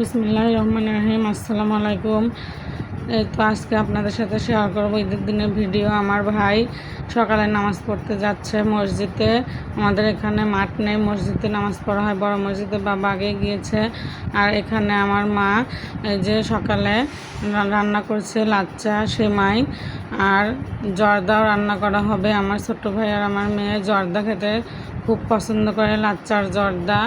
বিসমিল্লাহ রহমান রহিম আসসালামু আলাইকুম এই তো আজকে আপনাদের সাথে শেয়ার করব ঈদের দিনের ভিডিও আমার ভাই সকালে নামাজ পড়তে যাচ্ছে মসজিদে। আমাদের এখানে মাঠ নেই, মসজিদে নামাজ পড়া হয়, বড় মসজিদে বাবা আগে গিয়েছে। আর এখানে আমার মা যে সকালে রান্না করছে লাচ্চা, সেমাই আর জর্দাও রান্না করা হবে। আমার ছোট্ট ভাই আর আমার মেয়ে জর্দা খেতে খুব পছন্দ করে, লাচ্চার জর্দা।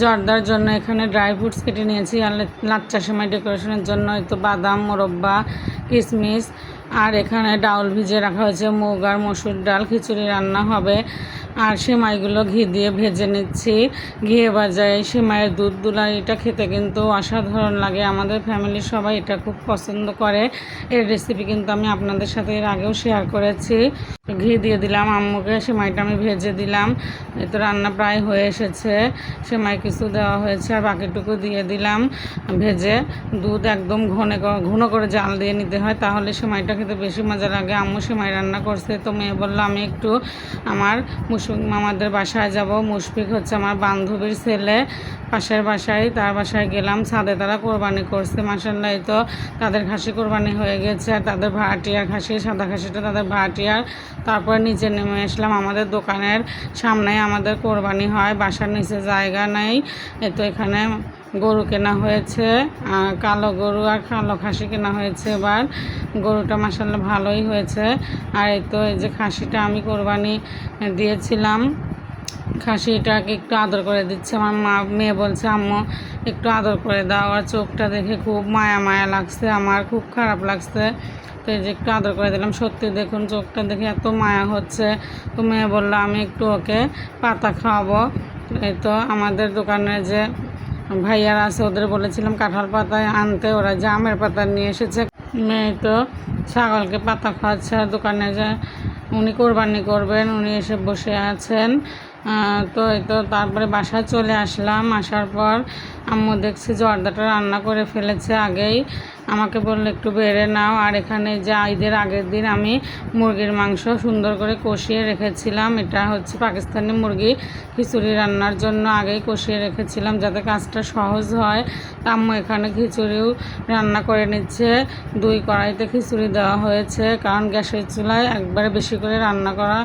জর্দার জন্য এখানে ড্রাই ফ্রুটস কেটে নিয়েছি আর লাচ্চা সেমাই ডেকোরেশনের জন্য হয়তো বাদাম, মোরব্বা কিশমিশ আর এখানে ডাউল ভিজে রাখা হয়েছে, মুগ আর মসুর ডাল, খিচুড়ি রান্না হবে। আর সেমাইগুলো ঘি দিয়ে ভেজে নিচ্ছি। ঘিয়ে বাজায় সেমাইয়ের দুধ। দুলার এটা খেতে কিন্তু অসাধারণ লাগে। আমাদের ফ্যামিলির সবাই এটা খুব পছন্দ করে। এর রেসিপি কিন্তু আমি আপনাদের সাথে এর আগেও শেয়ার করেছি। ঘি দিয়ে দিলাম, আম্মুকে সেমাইটা আমি ভেজে দিলাম। এই তো রান্না প্রায় হয়ে এসেছে। সেমাই কিছু দেওয়া হয়েছে আর বাকিটুকু দিয়ে দিলাম। ভেজে দুধ একদম ঘনে ঘন করে জাল দিয়ে নিতে হয়, তাহলে সেমাইটা খেতে বেশি মজা লাগে। আম্মু সেমাই রান্না করছে। তো মেয়ে বলল, আমি একটু আমার মুশফিক মামাদের বাসায় যাব। মুশফিক হচ্ছে আমার বান্ধবীর ছেলে। পাশের বাসায়, তার বাসায় গেলাম। ছাদে তারা কোরবানি করছে। মাসাল্লাহ তো তাদের খাসি কোরবানি হয়ে গেছে। আর তাদের ভাড়াটিয়ার খাসি, সাদা খাসিটা তাদের ভাড়াটিয়ার তারপর নিচে নেমে আসলাম আমাদের দোকানের সামনে আমাদের কোরবানি হয়, বাসার নিচে জায়গা নেই। এই তো এখানে গরু কেনা হয়েছে কালো গরু আর কালো খাসি কেনা হয়েছে এবার। গরুটা মাসাল্লাহ ভালোই হয়েছে। আর এই তো এই যে খাসিটা আমি কোরবানি দিয়েছিলাম। খাসিটাকে একটু আদর করে দিচ্ছে। আমার মা, মেয়ে বলছে, আম্মু, একটু আদর করে দাও। আর চোখটা দেখে খুব মায়া মায়া লাগছে। আমার খুব খারাপ লাগছে। তো এই যে একটু আদর করে দিলাম। সত্যি দেখুন, চোখটা দেখে এত মায়া হচ্ছে। তো মেয়ে বলল, আমি একটু ওকে পাতা খাওয়াবো। এই তো আমাদের দোকানে যে ভাইয়ারা আছে, ওদের বলেছিলাম কাঁঠাল পাতায় আনতে, ওরা যে আমের পাতা নিয়ে এসেছে। মেয়ে তো ছাগলকে পাতা খাওয়াচ্ছে দোকানে যে উনি কোরবানি করবেন, উনি এসে বসে আছেন। তো এই তো তারপরে বাসায় চলে আসলাম। আসার পর আম্মু দেখছি জর্দাটা রান্না করে ফেলেছে আগেই। আমাকে বলল, একটু বেড়ে নাও। আর এখানে যা ঈদের আগের দিন আমি মুরগির মাংস সুন্দর করে কষিয়ে রেখেছিলাম। এটা হচ্ছে পাকিস্তানি মুরগি খিচুড়ি রান্নার জন্য আগেই কষিয়ে রেখেছিলাম যাতে কাজটা সহজ হয়। আম্মু এখানে খিচুড়িও রান্না করে নিচ্ছে। দুই কড়াইতে খিচুড়ি দেওয়া হয়েছে, কারণ গ্যাসের চুলায় একবারে বেশি করে রান্না করা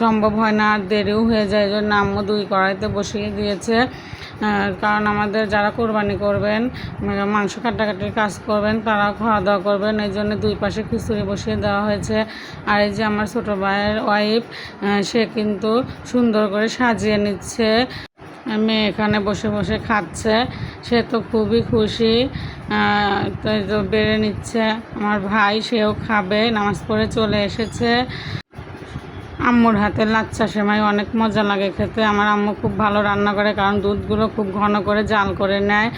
সম্ভব হয় না, আর দেরিও হয়ে যায়। জন্য আম্মু দুই কড়াইতে বসিয়ে দিয়েছে। কারণ আমাদের যারা কোরবানি করবেন, মাংস কাটাকাটির কাজ করবেন তারাও খাওয়া দাওয়া করবেন। এই জন্য দুই পাশে খিচুড়ি বসিয়ে দেওয়া হয়েছে। আর এই যে আমার ছোটো ভাইয়ের ওয়াইফ সে কিন্তু সুন্দর করে সাজিয়ে নিচ্ছে। মেয়ে এখানে বসে বসে খাচ্ছে। সে তো খুবই খুশি। তো বেড়ে নিচ্ছে। আমার ভাই, সেও খাবে। নামাজ পড়ে চলে এসেছে। আম্মুর হাতের লাচ্ছা সেমাই অনেক মজা লাগে খেতে। আমার আম্মু খুব ভালো রান্না করে, কারণ দুধগুলো খুব ঘন করে জাল করে নেয়।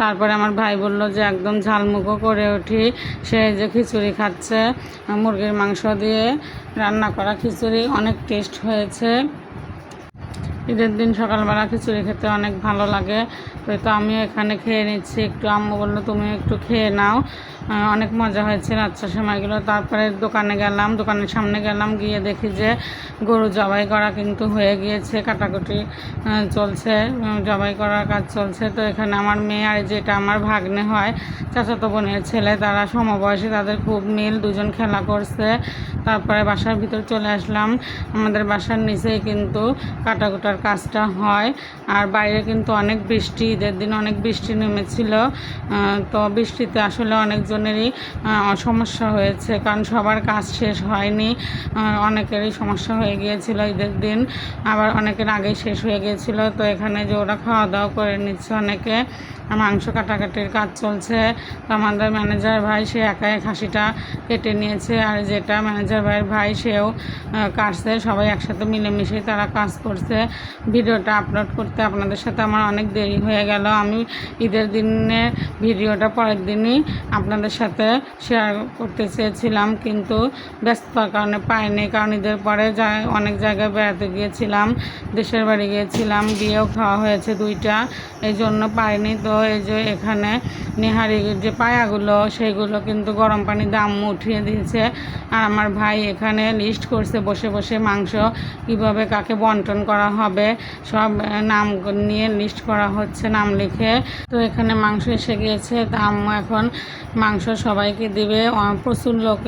তারপরে আমার ভাই বলল যে, একদম ঝালমুখো করে উঠি। সে যে খিচুড়ি খাচ্ছে, মুরগির মাংস দিয়ে রান্না করা খিচুড়ি। অনেক টেস্ট হয়েছে। ঈদের দিন সকালবেলা খিচুড়ি খেতে অনেক ভালো লাগে। তো আমিও এখানে খেয়ে নিচ্ছি। একটু আম্মু বলল তুমি একটু খেয়ে নাও। অনেক মজা হয়েছে রাত্রা সময়গুলো। তারপরে দোকানে গেলাম, দোকানের সামনে গেলাম, গিয়ে দেখি যে গরু জবাই করা কিন্তু হয়ে গিয়েছে, কাটাকুটি চলছে জবাই করার কাজ চলছে। তো এখানে আমার মেয়ে আর যেটা আমার ভাগ্নে হয়, চাচাতো বোনের ছেলে, তারা সমবয়সী, তাদের খুব মিল, দুজন খেলা করছে। তারপরে বাসার ভিতর চলে আসলাম। আমাদের বাসার নিচেই কিন্তু কাটাকুটার কাজটা হয়। আর বাইরে কিন্তু অনেক বৃষ্টি, ঈদের দিন অনেক বৃষ্টি নেমেছিল। তো বৃষ্টিতে আসলে অনেকজনেরই সমস্যা হয়েছে কারণ সবার কাজ শেষ হয়নি। অনেকেরই সমস্যা হয়ে গিয়েছিল ঈদের দিন, আবার অনেকের আগেই শেষ হয়ে গিয়েছিল। তো এখানে যে ওরা খাওয়া দাওয়া করে নিচ্ছে অনেকে। মাংস কাটাকাটির কাজ চলছে। তো আমাদের ম্যানেজার ভাই, সে একাই খাসিটা কেটে নিয়েছে। আর যেটা ম্যানেজার ভাইয়ের ভাই, সেও কাটছে। সবাই একসাথে মিলেমিশেই তারা কাজ করছে। ভিডিওটা আপলোড করতে আপনাদের সাথে আমার অনেক দেরি হয়ে গেল। আমি ঈদের দিনে ভিডিওটা পরের দিনই আপনাদের সাথে শেয়ার করতে চেয়েছিলাম, কিন্তু ব্যস্ততার কারণে পাইনি। কারণ ঈদের পরে যা, অনেক জায়গায় বেড়াতে গিয়েছিলাম, দেশের বাড়ি গিয়েছিলাম বিয়েও খাওয়া হয়েছে দুইটা। এই জন্য পাইনি। তো এই যে এখানে নেহারি যে পায়াগুলো, সেগুলো কিন্তু গরম পানি দাম উঠিয়ে দিয়েছে। আর আমার ভাই এখানে লিস্ট করছে বসে বসে মাংস, কীভাবে কাকে বন্টন করা হবে, সব নাম নিয়ে লিস্ট করা হচ্ছে নাম লিখে। তো এখানে মাংস এসে গিয়েছে, তা এখন মাংস সবাইকে দিবে। প্রচুর লোক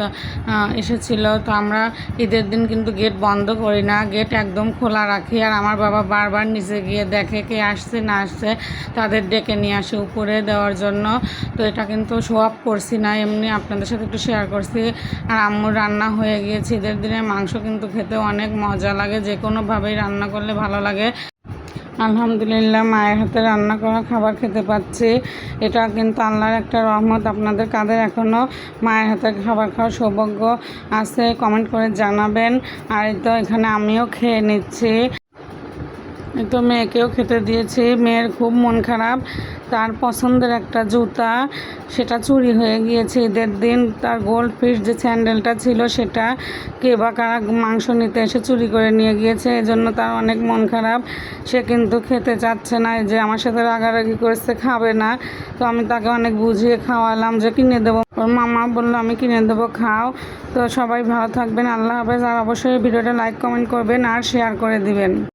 এসেছিল। তো আমরা ঈদের দিন কিন্তু গেট বন্ধ করি না, গেট একদম খোলা রাখি। আর আমার বাবা বারবার নিচে গিয়ে দেখে কে আসছে, না আসছে, তাদের ডেকে নিয়ে আসে উপরে দেওয়ার জন্য। তো এটা কিন্তু শো আপ করছি না, এমনি আপনাদের সাথে একটু শেয়ার করছি। আর আম্মুর রান্না হয়ে গিয়েছে, ঈদের দিনে মাংস কিন্তু খেতে অনেক মজা লাগে যে কোনোভাবেই রান্না করলে ভালো লাগে। আলহামদুলিল্লাহ, মায়ের হাতে রান্না করা খাবার খেতে পাচ্ছি। এটা কিন্তু আল্লাহর একটা রহমত আপনাদের কাদের এখনও মায়ের হাতে খাবার খাওয়ার সৌভাগ্য আছে কমেন্ট করে জানাবেন। আর তো এখানে আমিও খেয়ে নিচ্ছি। তো মেয়েকেও খেতে দিয়েছি। মেয়ের খুব মন খারাপ। তার পছন্দের একটা জুতা, সেটা চুরি হয়ে গিয়েছে। ঈদের দিন তার গোল্ড ফিশ যে স্যান্ডেলটা ছিল, সেটা কে বা কারা মাংস নিতে এসে চুরি করে নিয়ে গিয়েছে। এজন্য তার অনেক মন খারাপ। সে কিন্তু খেতে চাচ্ছে না। যে আমার সাথে রাগারাগি করেছে, খাবে না। তো আমি তাকে অনেক বুঝিয়ে খাওয়ালাম যে কিনে দেবো। ওর মামা বলল, আমি কিনে দেবো, খাও। তো সবাই ভালো থাকবেন, আল্লাহ হাফেজ। আর অবশ্যই ভিডিওটা লাইক কমেন্ট করবেন আর শেয়ার করে দিবেন।